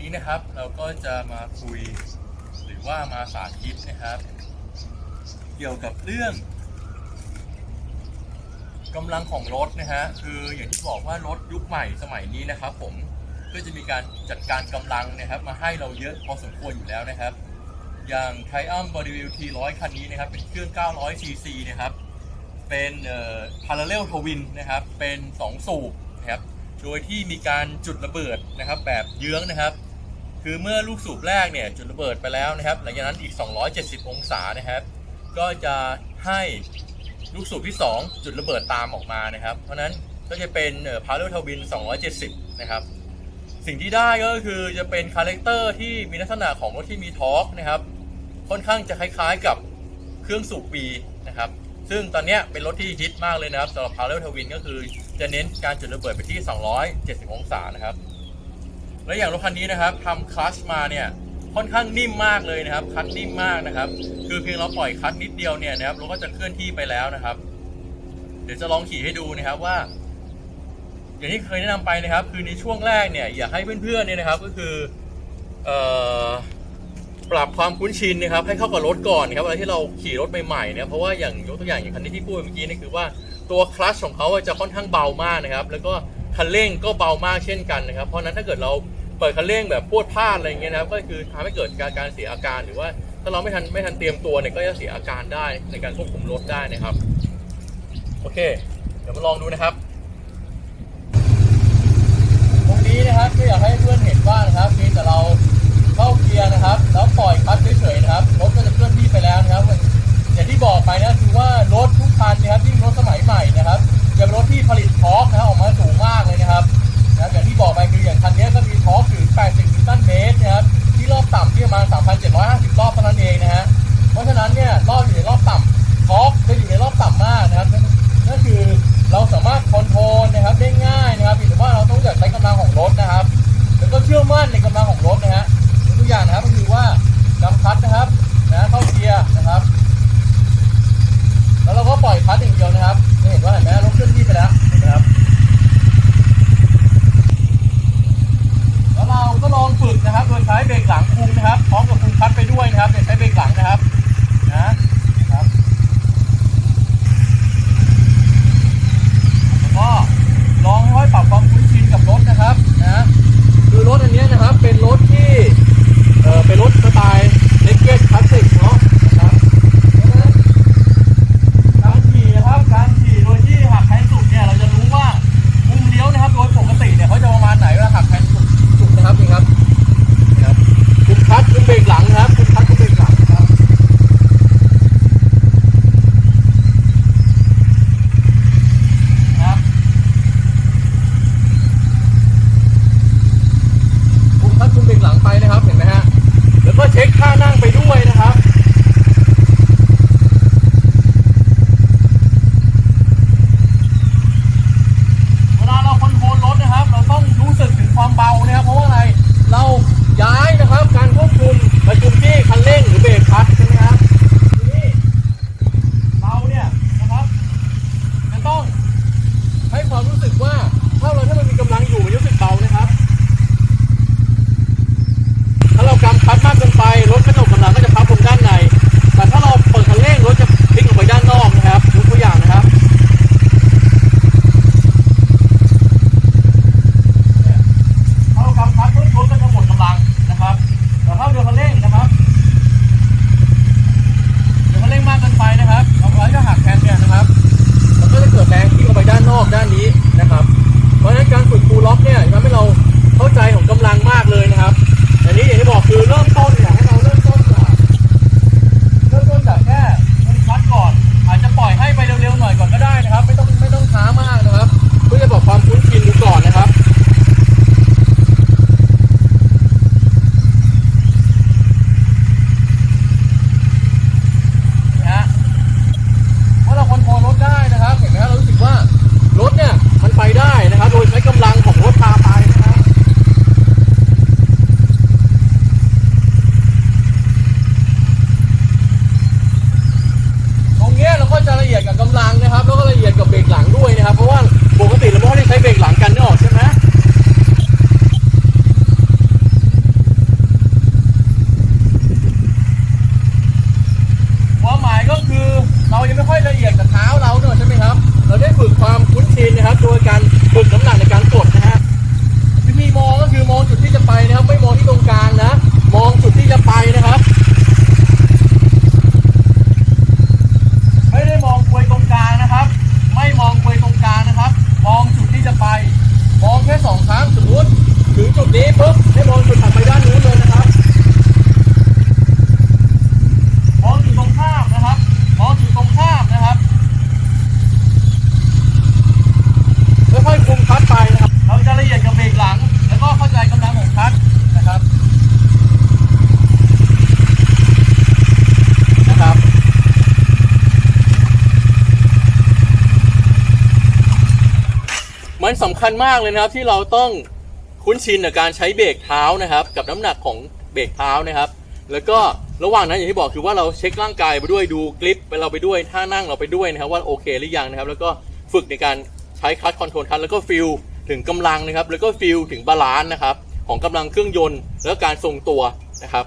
นี้นะครับเราก็จะมาคุยหรือว่ามาสาธิตนะครับ เกี่ยวกับเรื่องกำลังของรถนะฮะคืออย่างที่บอกว่ารถยุคใหม่สมัยนี้นะครับ ผมก็จะมีการจัดการกำลังนะครับ มาให้เราเยอะพอสมควรอยู่แล้วนะครับ อย่าง Triumph Bodybuild T100 คันนี้นะครับ เป็นเครื่อง 900 cc นะครับเป็นเอ่อ parallel twin นะครับ เป็น 2 สูบนะครับ โดยที่มีการจุดระเบิดนะครับ แบบเยื้องนะครับ คือเมื่อลูกสูบแรกเนี่ยจุดระเบิดไปแล้วนะครับ หลังจากนั้นอีก 270 องศานะครับ ก็จะให้ลูกสูบที่ 2 จุดระเบิดตามออกมานะครับ เพราะนั้นก็จะเป็นเอ่อ parallel twin 270 นะครับ สิ่งที่ได้ก็คือจะเป็นคาแรคเตอร์ที่มีลักษณะของรถที่มีทอร์กนะครับ ค่อนข้างจะคล้ายๆกับเครื่องสูบปีนะครับ ซึ่งตอนนี้เป็นรถที่ฮิตมากเลยนะครับสำหรับ Parallel Twin ก็คือจะเน้นการจุดระเบิดไปที่ 270 องศานะครับ และอย่างรถคันนี้นะครับทำคลัชมาเนี่ยค่อนข้างนิ่มมากเลยนะครับคลัชนิ่มมากนะครับ คือเพียงเราปล่อยคลัชนิดเดียวเนี่ยนะครับรถก็จะเคลื่อนที่ไปแล้วนะครับ เดี๋ยวจะลองขี่ให้ดูนะครับว่า อย่างที่เคยแนะนำไปนะครับ คือในช่วงแรกเนี่ยอยากให้เพื่อนๆเนี่ยนะครับ ก็คือเอ่อปรับความคุ้นชินนะครับ ให้เข้ากับรถก่อนนะครับเวลาที่เราขี่รถใหม่ๆเนี่ยเพราะว่าอย่างยกตัวอย่างอย่างคันนี้ที่พูดเมื่อกี้นี่คือว่าตัวคลัชของเขาจะค่อนข้างเบามากนะครับ แล้วก็คันเร่งก็เบามากเช่นกันนะครับ เพราะนั้นถ้าเกิดเรา เปิดคันเร่งแบบพวดพลาดอะไรอย่างเงี้ยนะครับก็คือทำให้เกิดการการเสียอาการหรือว่าถ้าเราไม่ทันไม่ทันเตรียมตัวเนี่ยก็จะเสียอาการได้ในการควบคุมรถได้นะครับ โอเค เดี๋ยวมาลองดูนะครับตรงนี้นะครับก็อยากให้เพื่อนเห็นว่านะครับมีแต่เรา เมันสำคัญมากเลยนะครับที่เราต้องคุ้นชินกับการใช้เบรกเท้านะครับ กับน้ำหนักของเบรกเท้านะครับ แล้วก็ระหว่างนั้นอย่างที่บอกคือว่าเราเช็คร่างกายไปด้วยดูกลิปไปเราไปด้วยท่านั่งเราไปด้วยนะครับว่าโอเคหรือยังนะครับ แล้วก็ฝึกในการใช้คลัตช์คอนโทรลคลัตช์แล้วก็ฟิลถึงกำลังนะครับ แล้วก็ฟิลถึงบาลานซ์นะครับของกำลังเครื่องยนต์ แล้วการทรงตัวนะครับ